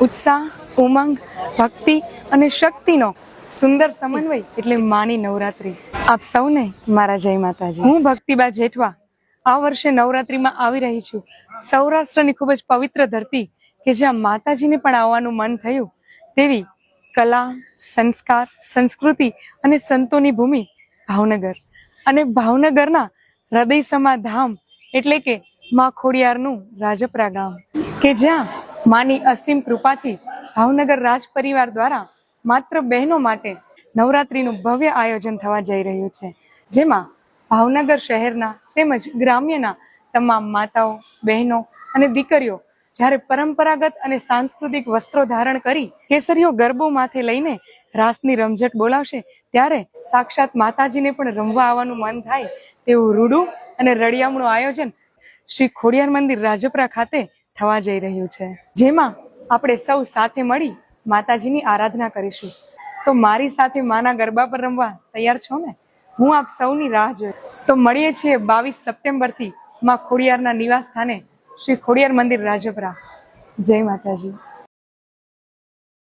ઉત્સાહ, ઉમંગ, ભક્તિ અને શક્તિનો સુંદર સમન્વય એટલે માની નવરાત્રી. આપ સૌને મારા જય માતાજી. હું ભક્તિબા જેઠવા આ વર્ષે નવરાત્રીમાં આવી રહી છું. સૌરાષ્ટ્રની ખૂબ જ પવિત્ર ધરતી કે જ્યાં માતાજીને પણ આવવાનું મન થયું તેવી કલા, સંસ્કાર, સંસ્કૃતિ અને સંતોની ભૂમિ ભાવનગર. અને ભાવનગરના હૃદયસમા ધામ એટલે કે મા ખોડિયારનું રાજપરા ગામ. કે જ્યાં માની અસીમ કૃપાથી ભાવનગર રાજ પરિવાર દ્વારા માત્ર બહેનો માટે નવરાત્રિનું ભવ્ય આયોજન થવા જઈ રહ્યું છે. જેમાં ભાવનગર શહેરના તેમજ ગ્રામ્યના તમામ માતાઓ, બહેનો અને દીકરીઓ જ્યારે પરંપરાગત અને સાંસ્કૃતિક વસ્ત્રો ધારણ કરી કેસરીઓ ગરબો માથે લઈને રાસની રમઝટ બોલાવશે ત્યારે સાક્ષાત માતાજીને પણ રમવા આવવાનું મન થાય તેવું રૂડું અને રળિયામણું આયોજન શ્રી ખોડિયાર મંદિર રાજપરા ખાતે થવા જઈ રહ્યું છે. જેમાં આપણે સૌ સાથે મળી માતાજીની આરાધના કરીશું. તો મારી સાથે માના ગરબા પર રમવા તૈયાર છો ને? હું આપ સૌની રાહ જોઈ. તો મળીએ છીએ બાવીસ સપ્ટેમ્બરથી માં ખોડિયારના નિવાસ સ્થાને શ્રી ખોડિયાર મંદિર રાજપરા. જય માતાજી.